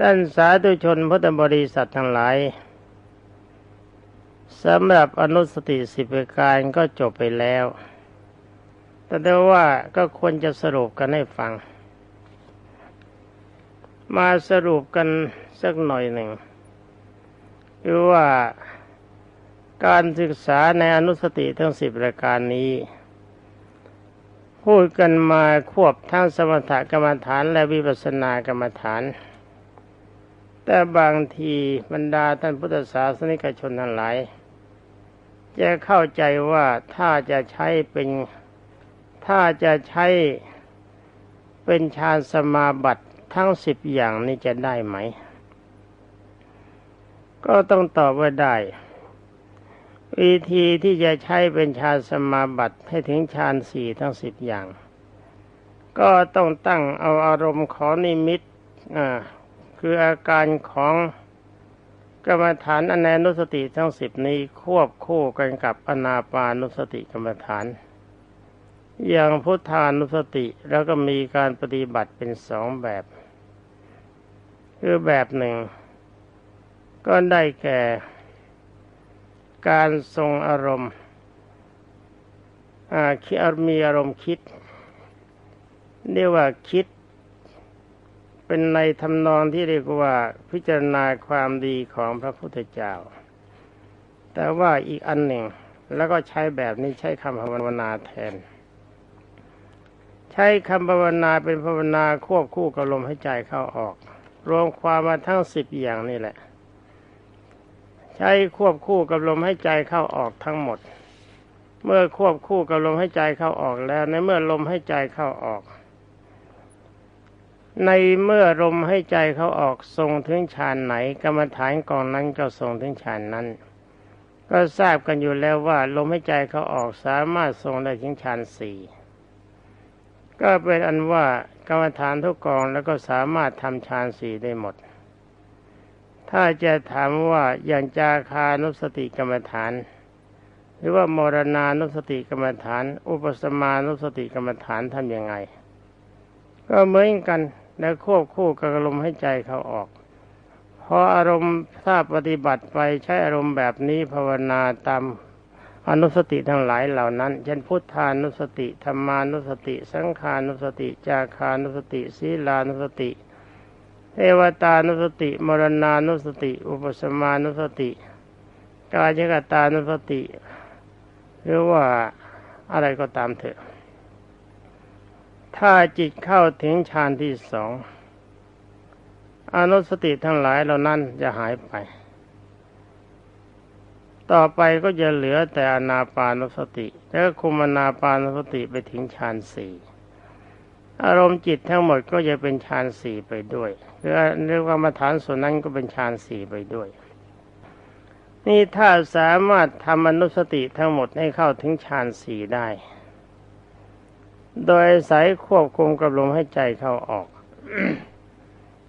ด้านสาธุชนพุทธบริษัททั้งหลายสำหรับอนุสติสิบประการก็จบไปแล้ว แต่ได้ว่าก็ควรจะสรุปกันให้ฟัง มาสรุปกันสักหน่อยหนึ่งคือว่าการศึกษาในอนุสติทั้งสิบรายการนี้ พูดกันมาควบทั้งสมถกรรมฐานและวิปัสสนากรรมฐาน แต่บางทีบรรดาท่านพุทธศาสนิกชนทั้งหลายจะเข้าใจว่าถ้าจะใช้เป็นถ้าจะใช้เป็นฌานสมาบัติทั้งสิบอย่างนี้จะได้ไหม ก็ต้องตอบว่าได้ วิธีที่จะใช้เป็นฌานสมาบัติให้ถึงฌานสี่ทั้งสิบอย่าง ก็ต้องตั้งเอาอารมณ์ของนิมิตอ่า คืออาการของกรรมฐานอนันุสติทั้งสิบนี้ควบคู่กันกับอนาปานุสติกรรมฐาน อย่างพุทธานุสติแล้วก็มีการปฏิบัติเป็นสองแบบ คือแบบหนึ่ง ก็ได้แก่ การทรงอารมณ์คิดมีอารมณ์คิดเรียกว่าคิด เป็นในทำนองที่เรียกว่าพิจารณาความดีของพระพุทธเจ้า แต่ว่าอีกอันหนึ่งแล้วก็ใช้แบบนี้ใช้คำภาวนาแทน ใช้คำภาวนาเป็นภาวนาควบคู่กับลมหายใจเข้าออก รวมความมาทั้งสิบอย่างนี่แหละ ใช้ควบคู่กับลมให้ใจเข้าออกทั้งหมด เมื่อควบคู่กับลมให้ใจเข้าออกแล้วในเมื่อลมให้ใจเข้าออก ในเมื่อลมให้ใจเขาออกทรงถึงฌานไหน กรรมฐานกองนั้นก็ทรงถึงฌานนั้น ก็ทราบกันอยู่แล้วว่า ลมให้ใจเขาออกสามารถทรงได้ถึงฌานสี่ก็เป็นอันว่ากรรมฐานทุกกองแล้วก็สามารถทำฌานสี่ได้หมด ถ้าจะถามว่าอย่างจาคานุสติกรรมฐาน หรือว่ามรณานุสติกรรมฐาน อุปสมานุสติกรรมฐานทำยังไง ก็เหมือนกัน และควบคู่กับอารมณ์ให้ใจเขาออกพออารมณ์ถ้าปฏิบัติไปใช้อารมณ์แบบนี้ภาวนาตามอนุสติทั้งหลายเหล่านั้น เช่นพุทธานุสติธรรมานุสติ สังขานุสติ จาคานุสติ ศีลานุสติ เทวตานุสติ มรณานุสติ อุปสมานุสติ กายกตานุสติ หรือว่าอะไรก็ตามเถอะ ถ้าจิตเข้าถึงฌานที่สองอนุสติทั้งหลายเหล่านั้นจะหายไป ต่อไปก็จะเหลือแต่อนาปานุสติ แล้วคุมอนาปานุสติไปถึงฌานสี่อารมณ์จิตทั้งหมดก็จะเป็นฌานสี่ไปด้วยหรือเรียกว่ามฐานส่วนนั้นก็เป็นฌานสี่ไปด้วย นี่ถ้าสามารถทำอนุสติทั้งหมดให้เข้าถึงฌานสี่ได้ โดยสายควบคุมกับลมให้ใจเข้าออก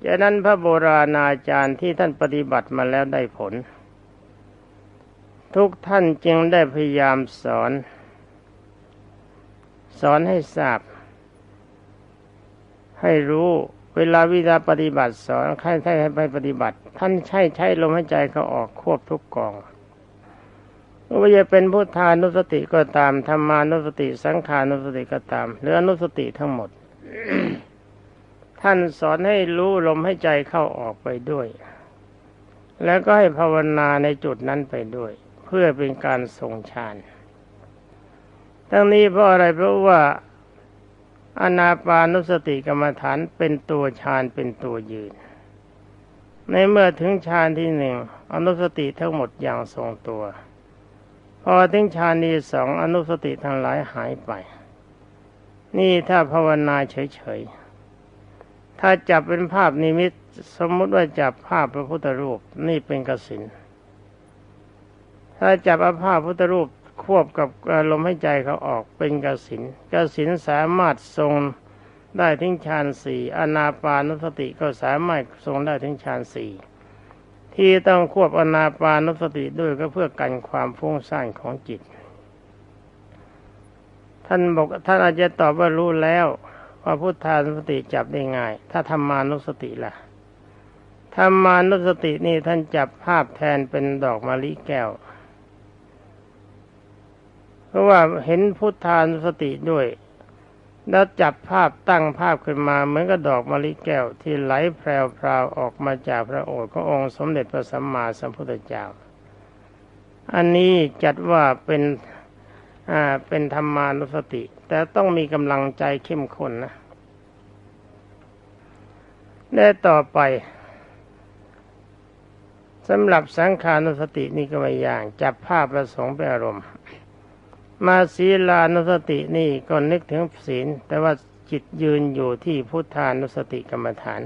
จากนั้นพระโบราณอาจารย์ที่ท่านปฏิบัติมาแล้วได้ผล ทุกท่านจึงได้พยายามสอน สอนให้ทราบ ให้รู้เวลาวิธาปฏิบัติสอนใครใช้ให้ไปปฏิบัติ ท่านใช้ใช้ลมหายใจเขาออกควบทุกกอง ว่าจะเป็นพุทธานุสติก็ตามธรรมานุสติ สังขานุสติก็ตามหรืออนุสติทั้งหมด ท่านสอนให้รู้ลมให้ใจเข้าออกไปด้วย แล้วก็ให้ภาวนาในจุดนั้นไปด้วย เพื่อเป็นการทรงฌานทั้งนี้เพราะอะไรเพราะว่าอนาปานุสติกรรมฐานเป็นตัวฌานเป็นตัวยืน ในเมื่อถึงฌานที่หนึ่งอนุสติทั้งหมดอย่างทรงตัว พอถึงฌานที่สองอนุสติทั้งหลายหายไป นี่ถ้าภาวนาเฉยๆ ถ้าจับเป็นภาพนิมิตสมมติว่าจับภาพพระพุทธรูปนี่เป็นกสินถ้าจับภาพพุทธรูปควบกับลมหายใจเขาออกเป็นกสินกสินสามารถทรงได้ถึงฌานสี่อนาปานุสติก็สามารถทรงได้ถึงฌานสี่ ที่ต้องควบอนาปานุสติด้วยก็เพื่อกันความฟุ้งซ่านของจิต ท่านบอกท่านอาจจะตอบว่ารู้แล้วว่าพุทธานุสติจับได้ง่าย ถ้าธรรมานุสติล่ะธรรมานุสตินี่ท่านจับภาพแทนเป็นดอกมะลิแก้ว เพราะว่าเห็นพุทธานุสติด้วย แล้วจับภาพตั้งภาพขึ้นมาเหมือนกับดอกมะลิแก้วที่ไหลแพรวๆออกมาจากพระโอษฐ์ขององค์สมเด็จพระสัมมาสัมพุทธเจ้า อันนี้จัดว่าเป็นอ่าเป็นธรรมานุสติ แต่ต้องมีกำลังใจเข้มข้นนะและต่อไปสำหรับสังขานุสตินี่ก็ไม่อย่าง จับภาพประสงค์เป็นอารมณ์ มาศีลานุสตินี่ก็นึกถึงศีล แต่ว่าจิตยืนอยู่ที่พุทธานุสติกรรมฐาน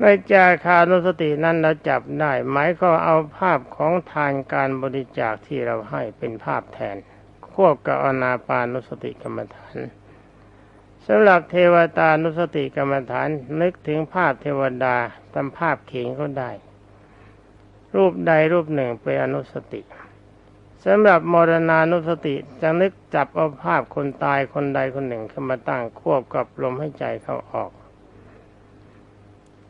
ในจาคานุสตินั้นเราจับได้หมายก็เอาภาพของทานการบริจาคที่เราให้เป็นภาพแทน ควบกับอนาปานุสติกรรมฐานสำหรับเทวตานุสติกรรมฐานนึกถึงภาพเทวดาทำภาพเขียนก็ได้ รูปใดรูปหนึ่งเป็นอนุสติ สำหรับมรณานุสติจะนึกจับเอาภาพคนตายคนใดคนหนึ่งขึ้นมาตั้งควบกับลมให้ใจเข้าออก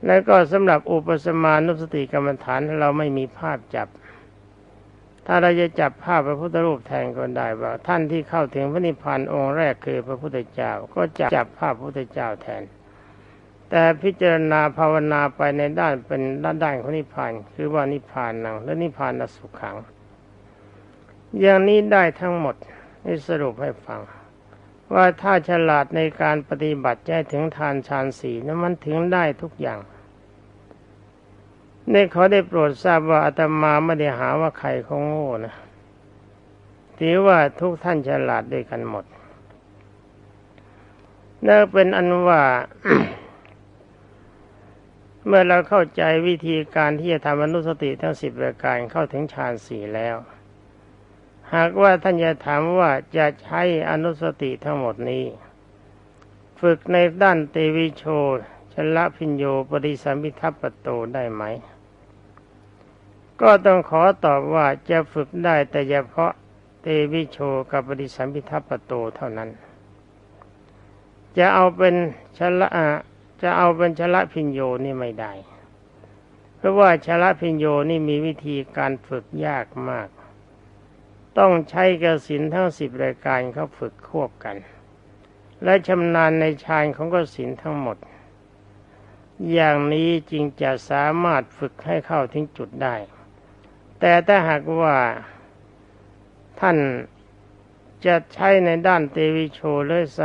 แล้วก็สำหรับอุปสมานุสติกรรมฐานเราไม่มีภาพจับ ถ้าเราจะจับภาพพระพุทธรูปแทนก็ได้ว่า ท่านที่เข้าถึงพระนิพพานองค์แรกคือพระพุทธเจ้า ก็จะจับภาพพระพุทธเจ้าแทน แต่พิจารณาภาวนาไปในด้านเป็นด้านด้านของนิพพาน คือว่านิพพานนังและนิพพานนสุขขัง อย่างนี้ได้ทั้งหมดนี่สรุปให้ฟัง ว่าถ้าฉลาดในการปฏิบัติใจถึงทานฌานสีนั้นมันถึงได้ทุกอย่างนี่เขาได้โปรดทราบว่าอาตมาไม่ได้หาว่าใครเขาโง่นะถือว่าทุกท่านฉลาดด้วยกันหมดนั่นเป็นอันว่า เมื่อเราเข้าใจวิธีการที่จะทำอนุสติทั้งสิบประการเข้าถึงฌานสี่แล้ว หากว่าท่านจะถามว่าจะใช้อนุสติทั้งหมดนี้ ฝึกในด้านเตวิโชชละพิญโยปริสัมพิทัปปโตได้ไหม ก็ต้องขอตอบว่าจะฝึกได้แต่เฉพาะเตวิโชกับปฏิสัมพิทัปโตเท่านั้น จะเอาเป็นชละจะเอาเป็นชละพิญโยนี่ไม่ได้ เพราะว่าชละพิญโยนี่มีวิธีการฝึกยากมาก ต้องใช้กสินทั้งสิบรายการเขาฝึกควบกัน และชำนาญในฌานของกสินทั้งหมด อย่างนี้จึงจะสามารถฝึกให้เข้าถึงจุดได้ แต่ถ้าหากว่าท่านจะใช้ในด้านเตวิโชหรือส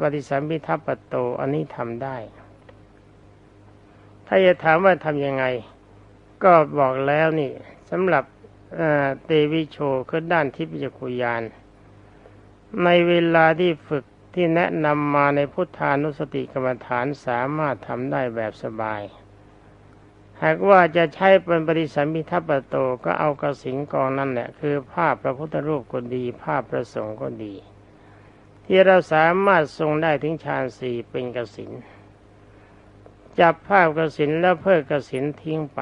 ปฏิสัมพิทัปปโตอันนี้ทำได้ ถ้าจะถามว่าทำยังไง ก็บอกแล้วนี่สำหรับ เตวิโชคือด้านทิพยคุยาน ในเวลาที่ฝึกที่แนะนำมาในพุทธานุสติกรรมฐานสามารถทำได้แบบสบาย หากว่าจะใช้เป็นปริสัมพิทัปโตก็เอากระสิงกองนั่นแหละคือภาพพระพุทธรูปก็ดีภาพพระสงฆ์ก็ดี ที่เราสามารถทรงได้ถึงฌานสี่เป็นกระสินจับภาพกระสินแล้วเพิกกระสินทิ้งไป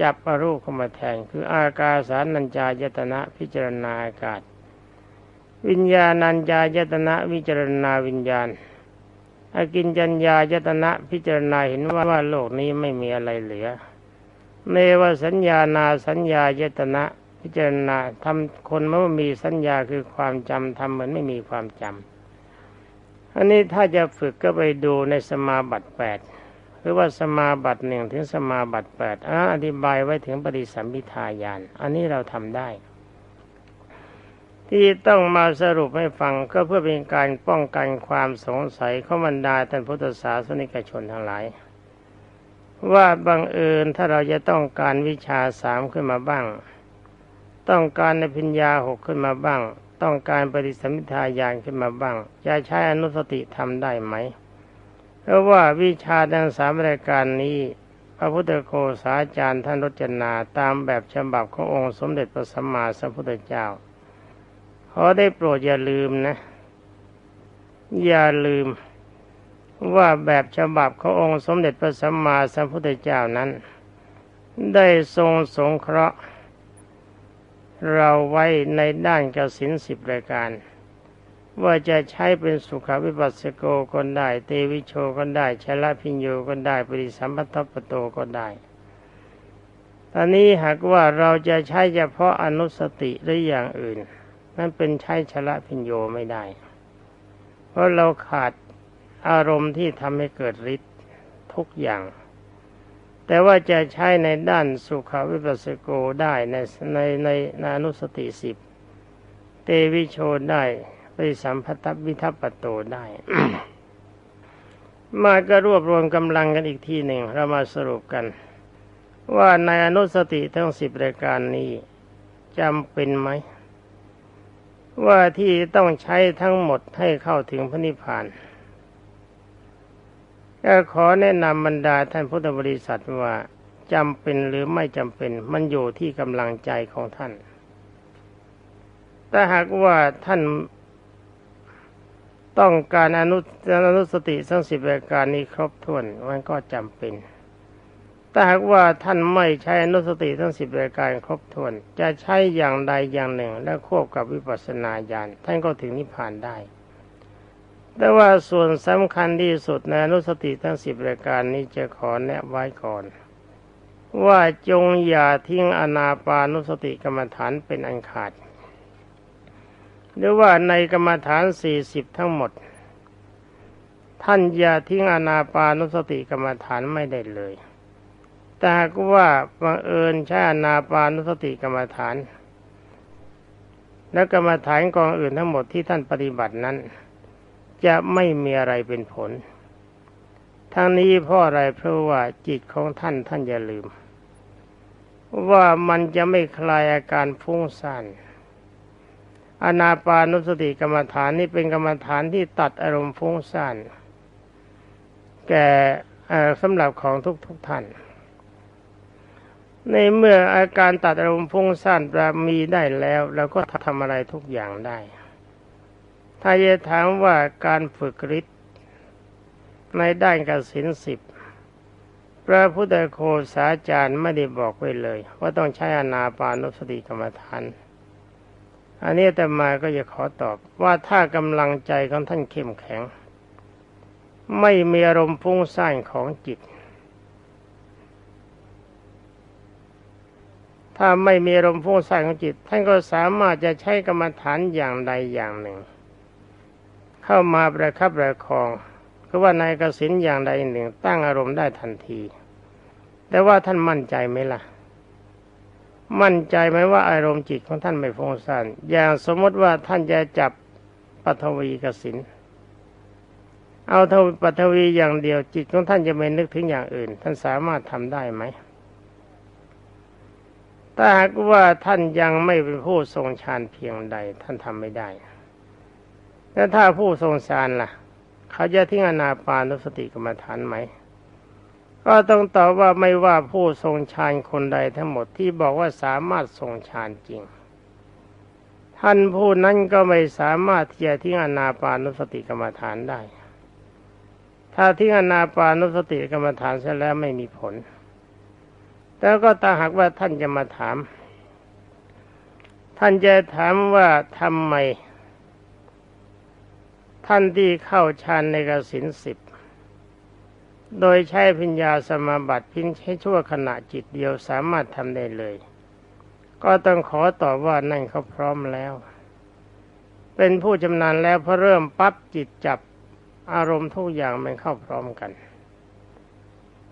จับอรูปเข้ามาแทนคืออากาสานัญจายตนะพิจารณาอากาศ วิญญาณัญญายตนะวิจารณาวิญญาณอากินจัญญายตนะพิจารณาเห็นว่าว่าโลกนี้ไม่มีอะไรเหลือ เนวสัญญานาสัญญายตนะพิจารณาทำคนเมื่อมีสัญญาคือความจำทำเหมือนไม่มีความจำอันนี้ถ้าจะฝึกก็ไปดูในสมาบัติแปด หรือว่าสมาบัติหนึ่งถึงสมาบัติแปดอธิบายไว้ถึงปฏิสัมพิทายาน อันนี้เราทำได้ ที่ต้องมาสรุปให้ฟังก็เพื่อเป็นการป้องกันความสงสัยของบรรดาท่านพุทธศาสนิกชนทั้งหลาย ว่าบังเอิญถ้าเราจะต้องการวิชาสามขึ้นมาบ้าง ต้องการในพิญญาหกขึ้นมาบ้าง ต้องการปฏิสัมพิทายานขึ้นมาบ้าง จะใช้อนุสติทำได้ไหม เพราะว่าวิชาดังสามรายการนี้ พระพุทธโฆษาจารย์ท่านรจนาตามแบบฉบับขององค์สมเด็จพระสัมมาสัมพุทธเจ้าขอได้โปรดอย่าลืมนะ อย่าลืมว่าแบบฉบับขององค์สมเด็จพระสัมมาสัมพุทธเจ้านั้น ได้ทรงสงเคราะห์ เราไว้ในด้านกสินสิบรายการ ว่าจะใช้เป็นสุขวิปัสสโกก็ได้เตวิโชก็ได้ชละพิญโยก็ได้ปริสัมพัทปโตก็ได้ ตอนนี้หากว่าเราจะใช้เฉพาะอนุสติหรืออย่างอื่น นั่นเป็นใช้ชละพิญโยไม่ได้ เพราะเราขาดอารมณ์ที่ทำให้เกิดฤทธิ์ทุกอย่าง แต่ว่าจะใช้ในด้านสุขวิปัสสโกได้ในในในในอนุสติสิบเตวิโชได้ ไปสัมพัทธวิทัปโตได้ มาก็รวบรวมกำลังกันอีกทีหนึ่ง เรามาสรุปกัน ว่าในอนุสติทั้งสิบรายการนี้จำเป็นไหม ว่าที่ต้องใช้ทั้งหมดให้เข้าถึงพระนิพพานก็ขอแนะนำบรรดาท่านพุทธบริษัทว่าจำเป็นหรือไม่จำเป็น มันอยู่ที่กำลังใจของท่าน แต่หากว่าท่าน ต้องการอนุอนุสติทั้งสิบรายการนี้ครบถ้วนมันก็จำเป็นแต่หากว่าท่านไม่ใช้อนุสติทั้งสิบรายการครบถ้วน จะใช้อย่างใดอย่างหนึ่ง และควบกับวิปัสสนาญาณท่านก็ถึงนิพพานได้ แต่ว่าส่วนสำคัญที่สุดในอนุสติทั้งสิบรายการนี้จะขอแนะไว้ก่อน ว่าจงอย่าทิ้งอนาปานุสติกรรมฐานเป็นอันขาด หรือว่าในกรรมฐานสี่สิบทั้งหมด ท่านอย่าทิ้งอนาปานุสติกรรมฐานไม่ได้เลย แต่หากว่าบังเอิญใช้อนาปานุสติกรรมฐาน และกรรมฐานกองอื่นทั้งหมดที่ท่านปฏิบัตินั้น จะไม่มีอะไรเป็นผลทั้งนี้เพราะอะไรเพราะว่าจิตของท่านท่านอย่าลืม ว่ามันจะไม่คลายอาการฟุ้งซ่าน อนาปานุสติกรรมฐานนี่เป็นกรรมฐานที่ตัดอารมณ์ฟุ้งซ่านแก่สำหรับของทุกทุกท่าน ในเมื่ออาการตัดอารมณ์ฟุ้งซ่านปรามีได้แล้วเราก็ทำอะไรทุกอย่างได้ ถ้าจะถามว่าการฝึกฤทธิ์ในด้านกสินสิบพระพุทธโคสาจารย์ไม่ได้บอกไว้เลย ว่าต้องใช้อนาปานุสติกรรมฐาน อันนี้แต่มาก็จะขอตอบว่าถ้ากำลังใจของท่านเข้มแข็ง ไม่มีอารมณ์ฟุ้งซ่านของจิต ถ้าไม่มีอารมณ์ฟุ้งซ่านของจิต ท่านก็สามารถจะใช้กรรมฐานอย่างใดอย่างหนึ่ง เข้ามาประคับประคองก็ว่าในกสินอย่างใดหนึ่ง ตั้งอารมณ์ได้ทันที แต่ว่าท่านมั่นใจไหมล่ะ มั่นใจไหมว่าอารมณ์จิตของท่านไม่ฟุ้งซ่านอย่างสมมติว่าท่านจะจับปฐวีกสินเอาทวปฐวีอย่างเดียวจิตของท่านจะไม่นึกถึงอย่างอื่น ท่านสามารถทำได้ไหมถ้าหากว่าท่านยังไม่เป็นผู้ทรงฌานเพียงใด ท่านทำไม่ได้แล้วถ้าผู้ทรงฌานล่ะ เขาจะทิ้งอนาปานุสติกรรมฐานไหม ก็ต้องตอบว่าไม่ว่าผู้ทรงฌานคนใดทั้งหมดที่บอกว่าสามารถทรงฌานจริง ท่านผู้นั้นก็ไม่สามารถที่จะทิ้งอนาปานุสติกรรมฐานได้ ถ้าทิ้งอนาปานุสติกรรมฐานเสร็จแล้วไม่มีผลแต่ก็ถ้าหากว่าท่านจะมาถาม ท่านจะถามว่าทำไม ท่านที่เข้าฌานในกสินสิบ โดยใช้พิญญาสมาบัติพินใช้ชั่วขณะจิตเดียวสามารถทำได้เลย ก็ต้องขอตอบว่านั่นเขาพร้อมแล้ว เป็นผู้จำนานแล้วพอเริ่มปั๊บจิตจับอารมณ์ทุกอย่างมันเข้าพร้อมกัน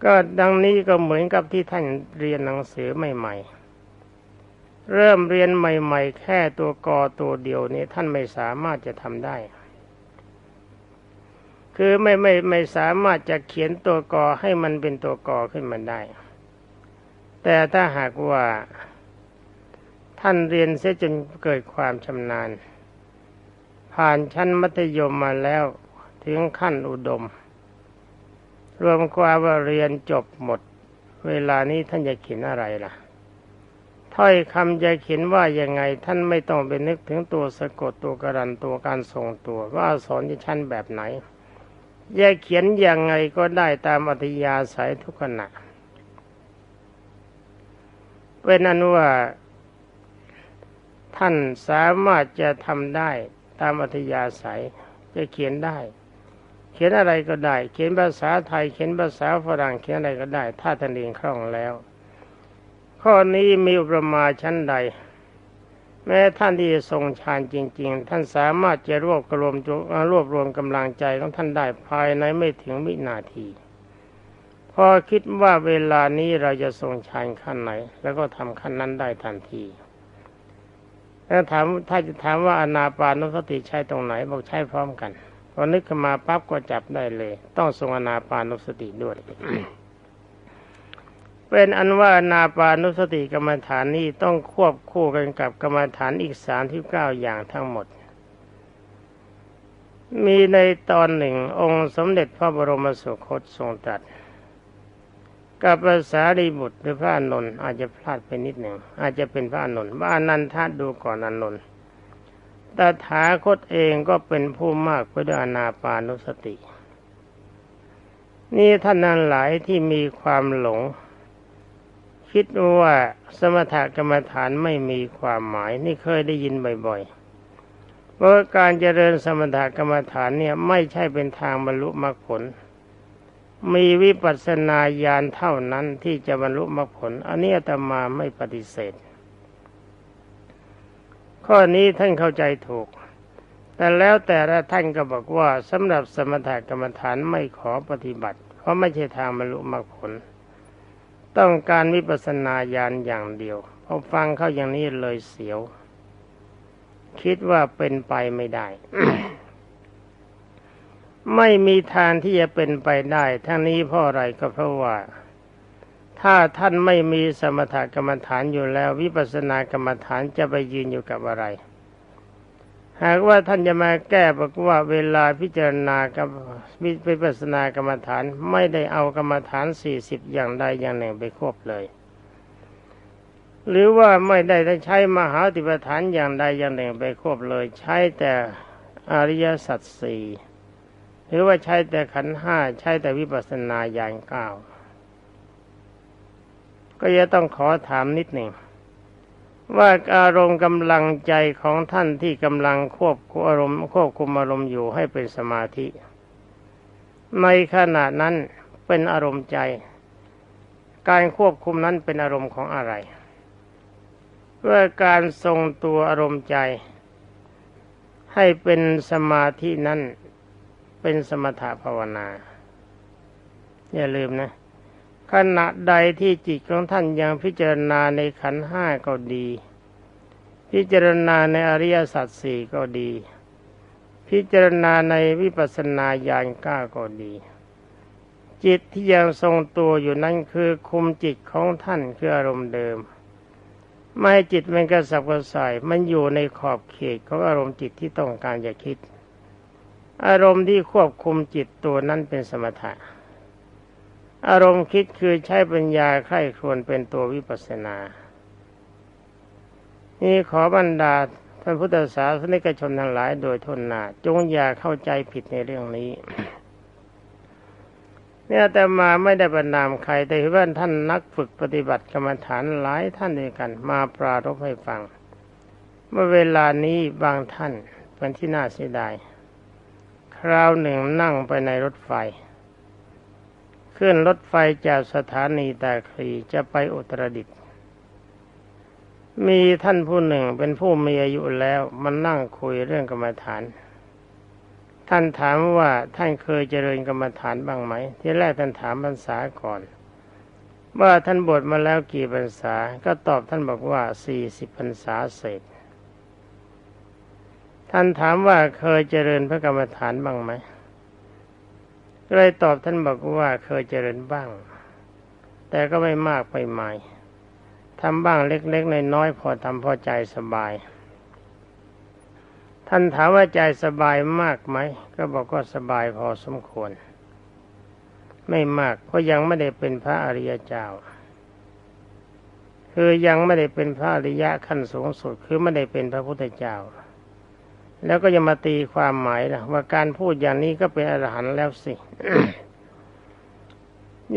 ก็ดังนี้ก็เหมือนกับที่ท่านเรียนหนังสือใหม่ ๆ เริ่มเรียนใหม่ ๆ แค่ตัวกอตัวเดียวนี้ท่านไม่สามารถจะทำได้ คือไม่ไม่ไม่สามารถจะเขียนตัวกอให้มันเป็นตัวกอขึ้นมาได้ แต่ถ้าหากว่าท่านเรียนเสียจนเกิดความชำนาญ ผ่านชั้นมัธยมมาแล้วถึงขั้นอุดม รวมความว่าเรียนจบหมด เวลานี้ท่านจะเขียนอะไรล่ะ ถ้อยคำจะเขียนว่ายังไงท่านไม่ต้องไปนึกถึงตัวสะกดตัวกระดันตัวการทรงตัวว่าสอนจะชั้นแบบไหน จะเขียนยังไงก็ได้ตามอัธยาศัยทุกขณะเป็นนั้นว่า ท่านสามารถจะทำได้ตามอัธยาศัย จะเขียนได้ เขียนอะไรก็ได้ เขียนภาษาไทย เขียนภาษาฝรั่ง เขียนอะไรก็ได้ ถ้าท่านเรียนคล่องแล้ว ข้อนี้มีอุปมาชั้นใด แม้ท่านที่ทรงฌานจริง ๆ ท่านสามารถจะรวบรวมรวบรวมกำลังใจของท่านได้ภายในไม่ถึงวินาที พอคิดว่าเวลานี้เราจะทรงฌานขั้นไหน แล้วก็ทำขั้นนั้นได้ทันทีถ้าถามถ้าจะถามว่าอนาปานุสติใช้ตรงไหนบอกใช้พร้อมกันพอนึกขึ้นมาปั๊บก็จับได้เลย ต้องทรงอนาปานุสติด้วย เป็นอันว่านาปานุสติกรรมฐานนี้ต้องควบคู่กันกับกรรมฐานอีกสามที่เก้าอย่างทั้งหมด มีในตอนหนึ่งองค์สมเด็จพระบรมสุคตทรงตรัสกับภาษารีบุตรหรือพระอนนท์อาจจะพลาดไปนิดหนึ่งอาจจะเป็นพระอนนท์ว่านันทาดูก่อนอนนท์ตถาคตเองก็เป็นผู้มากไปด้วยอนาปานุสติ นี่ท่านนั้นหลายที่มีความหลง คิดว่าสมถกรรมฐานไม่มีความหมาย นี่เคยได้ยินบ่อยๆเพราะการเจริญสมถกรรมฐานเนี่ยไม่ใช่เป็นทางบรรลุมรรคผล มีวิปัสสนาญาณเท่านั้นที่จะบรรลุมรรคผล อันนี้อาตมาไม่ปฏิเสธ ข้อนี้ท่านเข้าใจถูก แต่แล้วแต่ละท่านก็บอกว่าสำหรับสมถกรรมฐานไม่ขอปฏิบัติ เพราะไม่ใช่ทางบรรลุมรรคผล ต้องการวิปัสสนาญาณอย่างเดียวพอฟังเข้าอย่างนี้เลยเสียว คิดว่าเป็นไปไม่ได้ ไม่มีทางที่จะเป็นไปได้ ทั้งนี้เพราะอะไรก็เพราะว่า ถ้าท่านไม่มีสมถกรรมฐานอยู่แล้ว วิปัสสนากรรมฐานจะไปยืนอยู่กับอะไร หากว่าท่านจะมาแก้บอกว่าเวลาพิจารณากับวิปัสสนากรรมฐานไม่ได้เอากรรมฐานสี่สิบอย่างใดอย่างหนึ่งไปควบเลย หรือว่าไม่ได้ใช้มหาติปฐานอย่างใดอย่างหนึ่งไปควบเลย ใช้แต่อริยสัจสี่หรือว่าใช้แต่ขันห้าใช้แต่วิปัสสนาญาณเก้าก็จะต้องขอถามนิดหนึ่ง ว่าอารมณ์กำลังใจของท่านที่กำลังควบคุมอารมณ์ควบคุมอารมณ์อยู่ให้เป็นสมาธิ ในขณะนั้นเป็นอารมณ์ใจ การควบคุมนั้นเป็นอารมณ์ของอะไรเพื่อการทรงตัวอารมณ์ใจ ให้เป็นสมาธินั้นเป็นสมถภาวนา อย่าลืมนะ ขณะใดที่จิตของท่านยังพิจารณาในขันห้าก็ดี พิจารณาในอริยสัจสี่ก็ดี พิจารณาในวิปัสสนาญาณก้าก็ดี จิตที่ยังทรงตัวอยู่นั้นคือคุมจิตของท่านคืออารมณ์เดิม ไม่จิตมันกระสับกระส่ายมันอยู่ในขอบเขตของอารมณ์จิตที่ต้องการจะคิด อารมณ์ที่ควบคุมจิตตัวนั้นเป็นสมถะ อารมณ์คิดคือใช้ปัญญาใคร่ครวญเป็นตัววิปัสสนา นี่ขอบรรดาท่านพุทธศาสนิกชนทั้งหลายโดยทนหนาจงอย่าเข้าใจผิดในเรื่องนี้ เนี่ยแต่มาไม่ได้บรรนามใครแต่ว่าท่านนักฝึกปฏิบัติกรรมฐานหลายท่านด้วยกัน มาปรารบให้ฟัง เมื่อเวลานี้บางท่านเป็นที่น่าเสียดาย คราวหนึ่งนั่งไปในรถไฟ ขึ้นรถไฟจากสถานีตาคลีจะไปอุตรดิตถ์มีท่านผู้หนึ่งเป็นผู้มีอายุแล้วมันนั่งคุยเรื่องกรรมฐาน ท่านถามว่าท่านเคยเจริญกรรมฐานบ้างไหม ที่แรกท่านถามพรรษาก่อน ว่าท่านบวชมาแล้วกี่พรรษา ก็ตอบท่านบอกว่าสี่สิบพรรษาเศษ ท่านถามว่าเคยเจริญพระกรรมฐานบ้างไหม็เลยตอบท่านบอกว่าเคยเจริญบ้าง แต่ก็ไม่มากไปใหม่ทำบ้างเล็กๆน้อยๆพอทำพอใจสบาย ท่านถามว่าใจสบายมากไหม ก็บอกก็สบายพอสมควร ไม่มากเพราะยังไม่ได้เป็นพระอริยเจ้า คือยังไม่ได้เป็นพระอริยะขั้นสูงสุด คือไม่ได้เป็นพระพุทธเจ้า แล้วก็ยังมาตีความหมายนะว่าการพูดอย่างนี้ก็เป็นอรหันต์แล้วสิ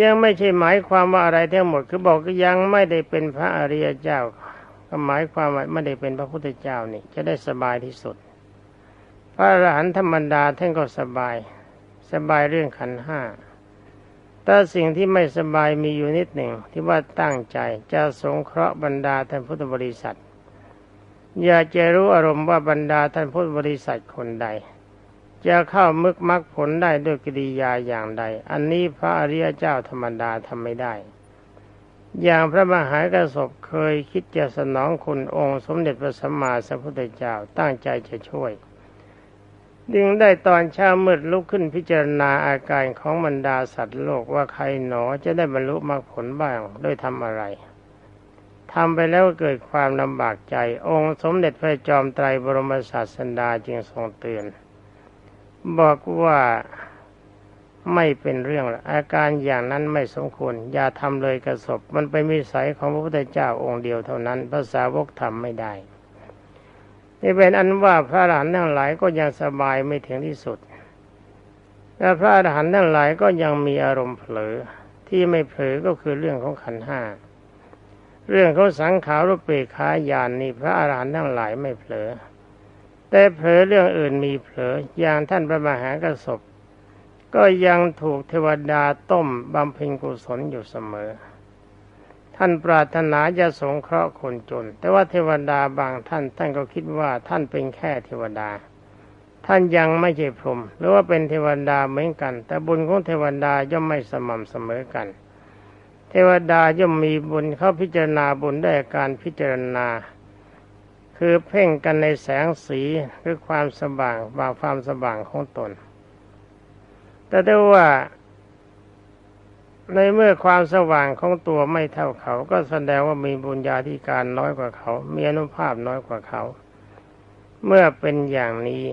ยังไม่ใช่หมายความว่าอะไรทั้งหมด คือบอกก็ยังไม่ได้เป็นพระอริยเจ้า ก็หมายความว่าไม่ได้เป็นพระพุทธเจ้านี่ จะได้สบายที่สุด พระอรหันต์ธรรมดาท่านก็สบาย สบายเรื่องขันห้าแต่สิ่งที่ไม่สบายมีอยู่นิดหนึ่งที่ว่าตั้งใจจะสงเคราะห์บรรดาท่านพุทธบริษัท อยากจะรู้อารมณ์ว่าบรรดาท่านพุทธบริษัทคนใด จะเข้ามึกมักผลได้ด้วยกิริยาอย่างใด อันนี้พระอริยเจ้าธรรมดาทำไม่ได้ อย่างพระมหากระสบเคยคิดจะสนองคุณองค์สมเด็จพระสัมมาสัมพุทธเจ้าตั้งใจจะช่วยดึงได้ตอนเช้ามืดลุกขึ้นพิจารณาอาการของบรรดาสัตว์โลกว่าใครหนอจะได้บรรลุมรรคผลบ้างด้วยทำอะไร ทำไปแล้วเกิดความลำบากใจ องค์สมเด็จพระจอมไตรบรมศาสดาจึงทรงเตือน บอกว่าไม่เป็นเรื่องอาการอย่างนั้นไม่สมควร อย่าทำเลยกระสบมันเป็นมิสัยของพระพุทธเจ้าองค์เดียวเท่านั้น ภาษาวกทำไม่ได้ นี่เป็นอันว่าพระอรหันต์ทั้งหลายก็ยังสบายไม่ถึงที่สุดและพระอรหันต์ทั้งหลายก็ยังมีอารมณ์เผลอที่ไม่เผลอก็คือเรื่องของขันห้า เรื่องเของสังขารรูปเปกขาญาณนี่พระอรหันต์ทั้งหลายไม่เผลอ แต่เผลอเรื่องอื่นมีเผลออย่างท่านพระมหากระสบก็ยังถูกเทวดาต้มบำเพ็ญกุศลอยู่เสมอ ท่านปรารถนาจะสงเคราะห์คนจน แต่ว่าเทวดาบางท่านท่านก็คิดว่าท่านเป็นแค่เทวดา ท่านยังไม่ใช่พรหมหรือว่าเป็นเทวดาเหมือนกัน แต่บุญของเทวดาย่อมไม่สม่ำเสมอกัน ทวดาย่อมมีบุญเขาพิจารณาบุญได้การพิจารณา คือเพ่งกันในแสงสีหรือความสว่างบางความสว่างของตน แต่ได้ว่าในเมื่อความสว่างของตัวไม่เท่าเขา ก็แสดงว่ามีบุญญาธิการน้อยกว่าเขา มีอนุภาพน้อยกว่าเขา เมื่อเป็นอย่างนี้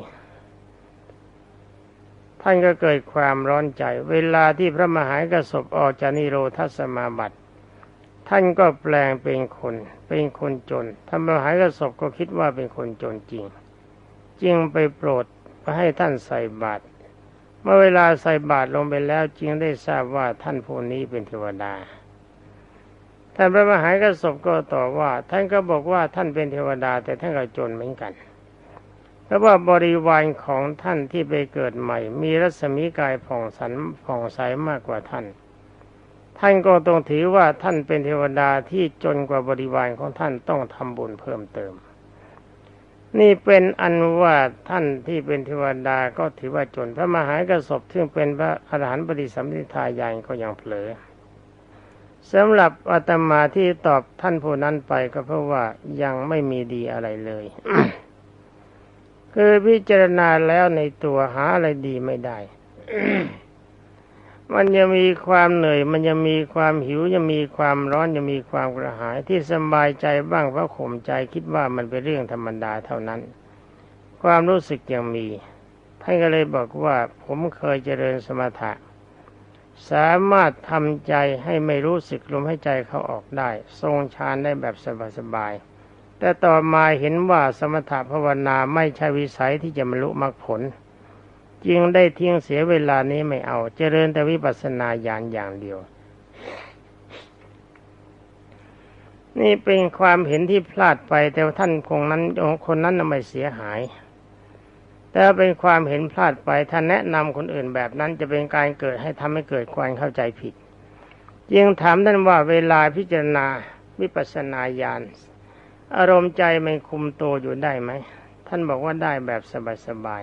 ท่านก็เกิดความร้อนใจ เวลาที่พระมหากระสบออกจากนิโรธสมาบัติ ท่านก็แปลงเป็นคน เป็นคนจนท่านมหากระสบก็คิดว่าเป็นคนจนจริง จึงไปโปรดให้ท่านใส่บาตรเมื่อเวลาใส่บาตรลงไปแล้วจึงได้ทราบว่าท่านผู้นี้เป็นเทวดาท่านพระมหากระสบก็ตอบว่า ท่านก็บอกว่าท่านเป็นเทวดาแต่ท่านก็จนเหมือนกัน ราะว่าบริวารของท่านที่ไปเกิดใหม่ มีรัศมีกายผ่องสันผ่องใสมากกว่าท่าน ท่านก็ต้องถือว่าท่านเป็นเทวดาที่จนกว่าบริวารของท่านต้องทำบุญเพิ่มเติม นี่เป็นอันว่าท่านที่เป็นเทวดาก็ถือว่าจนพระมหากระสบซึ่งเป็นพระอรหันต์ปฏิสัมพิทายานก็ยังเผลอสำหรับอาตมาที่ตอบท่านผู้นั้นไปก็เพราะว่ายังไม่มีดีอะไรเลย คือพิจารณาแล้วในตัวหาอะไรดีไม่ได้ มันยังมีความเหนื่อย มันยังมีความหิวยังมีความร้อนยังมีความกระหายที่สบายใจบ้างเพราะข่มใจคิดว่ามันเป็นเรื่องธรรมดาเท่านั้น ความรู้สึกยังมีท่านก็เลยบอกว่าผมเคยเจริญสมถะ สามารถทำใจให้ไม่รู้สึกลมให้ใจเขาออกได้ ทรงฌานได้แบบสบายๆ แต่ต่อมาเห็นว่าสมถะภาวนาไม่ใช่วิสัยที่จะบรรลุมรรคผล จึงได้ทิ้งเสียเวลานี้ไม่เอา เจริญแต่วิปัสสนาญาณอย่างเดียว นี่เป็นความเห็นที่พลาดไปแต่ท่านคงนั้นคนนั้นไม่เสียหายแต่เป็นความเห็นพลาดไปท่าแนะนำคนอื่นแบบนั้นจะเป็นการเกิดให้ทำให้เกิดความเข้าใจผิด จึงถามท่านว่าเวลาพิจารณาวิปัสสนาญาณ อารมณ์ใจมันคุมตัวอยู่ได้ไหม ท่านบอกว่าได้แบบสบาย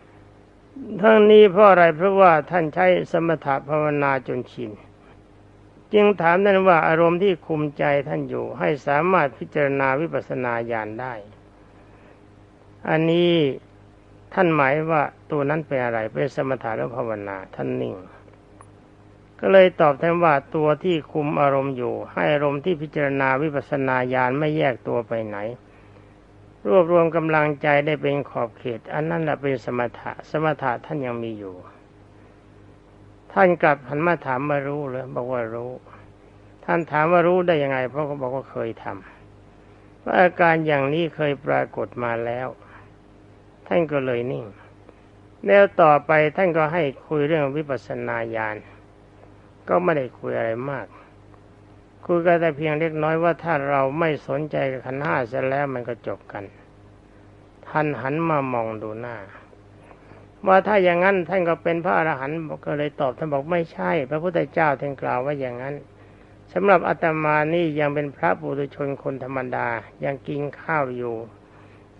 ๆทั้งนี้เพราะอะไรเพราะว่าท่านใช้สมถะภาวนาจนชินจึงถามท่านว่าอารมณ์ที่คุมใจท่านอยู่ ให้สามารถพิจารณาวิปัสสนาญาณได้ อันนี้ท่านหมายว่าตัวนั้นเป็นอะไรเป็นสมถะหรือภาวนาท่านนิ่ง ก็เลยตอบแทนว่าตัวที่คุมอารมณ์อยู่ ให้อารมณ์ที่พิจารณาวิปัสสนาญาณไม่แยกตัวไปไหน รวบรวมกำลังใจได้เป็นขอบเขต อันนั้นแหละเป็นสมถะ สมถะท่านยังมีอยู่ ท่านกลับหันมาถามมารู้เลยบอกว่ารู้ ท่านถามว่ารู้ได้ยังไง เพราะเขาบอกว่าเคยทำว่าอาการอย่างนี้เคยปรากฏมาแล้ว ท่านก็เลยนิ่งแล้วต่อไปท่านก็ให้คุยเรื่องวิปัสสนาญาณ ก็ไม่ได้คุยอะไรมาก คุยกันแต่เพียงเล็กน้อยว่าถ้าเราไม่สนใจกับขันห้าเสร็จแล้วมันก็จบกันทท่านหันมามองดูหน้า ว่าถ้าอย่างนั้นท่านก็เป็นพระอรหันต์ก็เลยตอบท่านบอกไม่ใช่ พระพุทธเจ้าท่านกล่าวว่าอย่างนั้นสำหรับอาตมานี่ยังเป็นพระปุถุชนคนธรรมดา ยังกินข้าวอยู่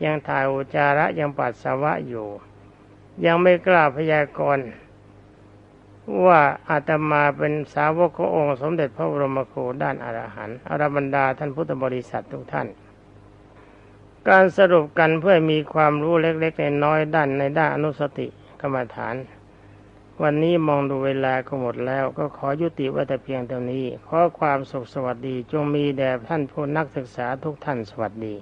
ยังถ่ายอุจจาระยังปัสสาวะอยู่ ยังไม่กล้าพยากรณ์ ว่าอาตมาเป็นสาวกขององค์สมเด็จพระบรมครูด้านอรหันต์อรบรรดาท่านพุทธบริษัททุกท่าน การสรุปกันเพื่อมีความรู้เล็กๆในน้อยด้านในด้านอนุสติกรรมฐาน วันนี้มองดูเวลาก็หมดแล้วก็ขอยุติไว้แต่เพียงเท่านี้ ขอความสุขสวัสดีจงมีแด่ท่านผู้นักศึกษาทุกท่านสวัสดี